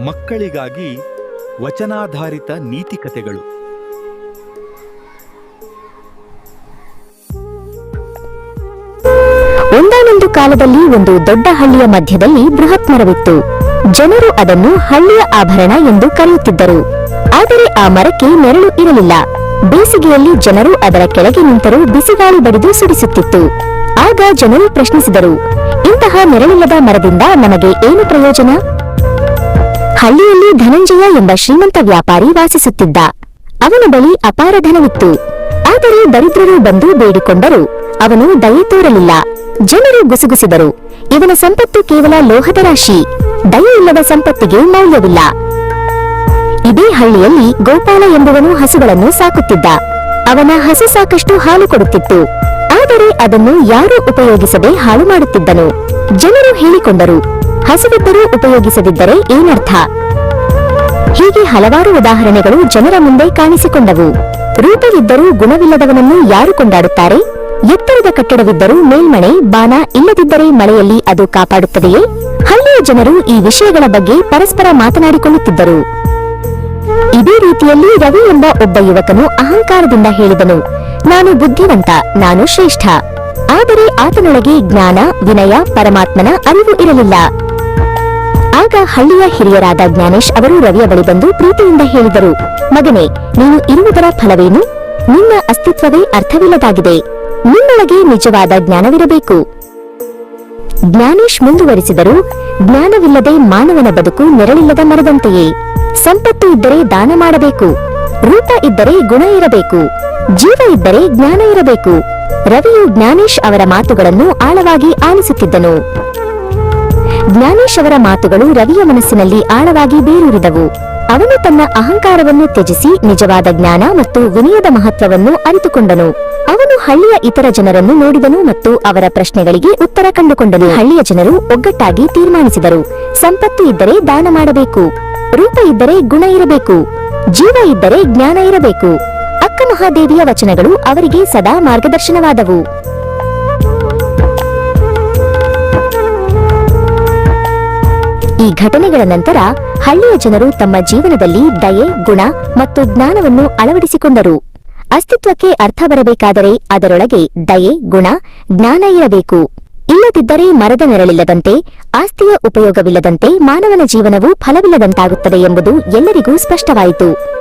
ಮಕ್ಕಳಿಗಾಗಿ ವಚನಾಧಾರಿತ ನೀತಿ ಕಥೆಗಳು. ಒಂದಾನೊಂದು ಕಾಲದಲ್ಲಿ ಒಂದು ದೊಡ್ಡ ಹಳ್ಳಿಯ ಮಧ್ಯದಲ್ಲಿ ಬೃಹತ್ ಮರವಿತ್ತು. ಜನರು ಅದನ್ನು ಹಳ್ಳಿಯ ಆಭರಣ ಎಂದು ಕರೆಯುತ್ತಿದ್ದರು. ಆದರೆ ಆ ಮರಕ್ಕೆ ನೆರಳು ಇರಲಿಲ್ಲ. ಬೇಸಿಗೆಯಲ್ಲಿ ಜನರು ಅದರ ಕೆಳಗೆ ನಿಂತರೂ ಬಿಸಿಗಾಳಿ ಬಡಿದು ಸುಡಿಸುತ್ತಿತ್ತು ಆಗ ಜನರು ಪ್ರಶ್ನಿಸಿದರು, ಇಂತಹ ನೆರಳಿಲ್ಲದ ಮರದಿಂದ ನಮಗೆ ಏನು ಪ್ರಯೋಜನ? ಹಳ್ಳಿಯಲ್ಲಿ ಧನಂಜಯ ಎಂಬ ಶ್ರೀಮಂತ ವ್ಯಾಪಾರಿ ವಾಸಿಸುತ್ತಿದ್ದ. ಅವನ ಬಳಿ ಅಪಾರ ಧನವಿತ್ತು. ಆದರೆ ದರಿದ್ರರು ಬಂದು ಬೇಡಿಕೊಂಡರು. ಅವನು ದಯೆ ತೋರಲಿಲ್ಲ. ಜನರು ಗುಸುಗುಸಿದರು. ಇವನ ಸಂಪತ್ತು ಕೇವಲ ಲೋಹದ ರಾಶಿ. ದಯೆಯಿಲ್ಲದ ಸಂಪತ್ತಿಗೆ ಮೌಲ್ಯವಿಲ್ಲ. ಇದೇ ಹಳ್ಳಿಯಲ್ಲಿ ಗೋಪಾಲ ಎಂಬುವನು ಹಸುಗಳನ್ನು ಸಾಕುತ್ತಿದ್ದ. ಅವನ ಹಸು ಸಾಕಷ್ಟು ಹಾಲು ಕೊಡುತ್ತಿತ್ತು. ಆದರೆ ಅದನ್ನು ಯಾರೂ ಉಪಯೋಗಿಸದೆ ಹಾಳು ಮಾಡುತ್ತಿದ್ದನು. ಜನರು ಹೇಳಿಕೊಂಡರು ಹಸುವಿದ್ದರೂ ಉಪಯೋಗಿಸದಿದ್ದರೆ ಏನರ್ಥ? ಹೀಗೆ ಹಲವಾರು ಉದಾಹರಣೆಗಳು ಜನರ ಮುಂದೆ ಕಾಣಿಸಿಕೊಂಡವು. ರೂಪವಿದ್ದರೂ ಗುಣವಿಲ್ಲದವನನ್ನು ಯಾರು ಕೊಂಡಾಡುತ್ತಾರೆ? ಎತ್ತರದ ಕಟ್ಟಡವಿದ್ದರೂ ಮೇಲ್ಮಣೆ ಬಾನ ಇಲ್ಲದಿದ್ದರೆ ಮಳೆಯಲ್ಲಿ ಅದು ಕಾಪಾಡುತ್ತದೆಯೇ? ಹಳ್ಳಿಯ ಜನರು ಈ ವಿಷಯಗಳ ಬಗ್ಗೆ ಪರಸ್ಪರ ಮಾತನಾಡಿಕೊಳ್ಳುತ್ತಿದ್ದರು. ಇದೇ ರೀತಿಯಲ್ಲಿ ರವಿ ಎಂಬ ಒಬ್ಬ ಯುವಕನು ಅಹಂಕಾರದಿಂದ ಹೇಳಿದನು, ನಾನು ಬುದ್ಧಿವಂತ, ನಾನು ಶ್ರೇಷ್ಠ. ಆದರೆ ಆತನೊಳಗೆ ಜ್ಞಾನ, ವಿನಯ, ಪರಮಾತ್ಮನ ಅರಿವು ಇರಲಿಲ್ಲ. ಆಗ ಹಳ್ಳಿಯ ಹಿರಿಯರಾದ ಜ್ಞಾನೇಶ್ ಅವರು ರವಿಯ ಬಳಿ ಬಂದು ಪ್ರೀತಿಯಿಂದ ಹೇಳಿದರು, ಮಗನೇ ನೀನು ಇರುವುದರ ಫಲವೇನು? ನಿನ್ನ ಅಸ್ತಿತ್ವವೇ ಅರ್ಥವಿಲ್ಲದಾಗಿದೆ. ನಿನ್ನೊಳಗೆ ನಿಜವಾದ ಜ್ಞಾನವಿರಬೇಕು. ಜ್ಞಾನೇಶ್ ಮುಂದುವರಿಸಿದರು, ಜ್ಞಾನವಿಲ್ಲದೆ ಮಾನವನ ಬದುಕು ನೆರಳಿಲ್ಲದ ಮರದಂತೆಯೇ. ಸಂಪತ್ತು ಇದ್ದರೆ ದಾನ ಮಾಡಬೇಕು, ರೂಪ ಇದ್ದರೆ ಗುಣ ಇರಬೇಕು, ಜೀವ ಇದ್ದರೆ ಜ್ಞಾನ ಇರಬೇಕು. ರವಿಯು ಜ್ಞಾನೇಶ್ ಅವರ ಮಾತುಗಳನ್ನು ಆಳವಾಗಿ ಆಲಿಸುತ್ತಿದ್ದನು. ಜ್ಞಾನೇಶ್ ಅವರ ಮಾತುಗಳು ರವಿಯ ಮನಸ್ಸಿನಲ್ಲಿ ಆಳವಾಗಿ ಬೇರೂರಿದವು. ಅವನು ತನ್ನ ಅಹಂಕಾರವನ್ನು ತ್ಯಜಿಸಿ ನಿಜವಾದ ಜ್ಞಾನ ಮತ್ತು ವಿನಯದ ಮಹತ್ವವನ್ನು ಅರಿತುಕೊಂಡನು. ಅವನು ಹಳ್ಳಿಯ ಇತರ ಜನರನ್ನು ನೋಡಿದನು ಮತ್ತು ಅವರ ಪ್ರಶ್ನೆಗಳಿಗೆ ಉತ್ತರ ಕಂಡುಕೊಂಡನು. ಹಳ್ಳಿಯ ಜನರು ಒಗ್ಗಟ್ಟಾಗಿ ತೀರ್ಮಾನಿಸಿದರು. ಸಂಪತ್ತು ಇದ್ದರೆ ದಾನ ಮಾಡಬೇಕು. ರೂಪ ಇದ್ದರೆ ಗುಣ ಇರಬೇಕು. ಜೀವ ಇದ್ದರೆ ಜ್ಞಾನ ಇರಬೇಕು. ಅಕ್ಕ ಮಹಾದೇವಿಯ ವಚನಗಳು ಅವರಿಗೆ ಸದಾ ಮಾರ್ಗದರ್ಶನವಾದವು. ಘಟನೆಗಳ ನಂತರ ಹಳ್ಳಿಯ ಜನರು ತಮ್ಮ ಜೀವನದಲ್ಲಿ ದಯೆ, ಗುಣ ಮತ್ತು ಜ್ಞಾನವನ್ನು ಅಳವಡಿಸಿಕೊಂಡರು. ಅಸ್ತಿತ್ವಕ್ಕೆ ಅರ್ಥ ಬರಬೇಕಾದರೆ ಅದರೊಳಗೆ ದಯೆ, ಗುಣ, ಜ್ಞಾನ ಇರಬೇಕು. ಇಲ್ಲದಿದ್ದರೆ ಮರದ ನೆರಳಿಲ್ಲದಂತೆ, ಆಸ್ತಿಯ ಉಪಯೋಗವಿಲ್ಲದಂತೆ ಮಾನವನ ಜೀವನವು ಫಲವಿಲ್ಲದಂತಾಗುತ್ತದೆ ಎಂಬುದು ಎಲ್ಲರಿಗೂ ಸ್ಪಷ್ಟವಾಯಿತು.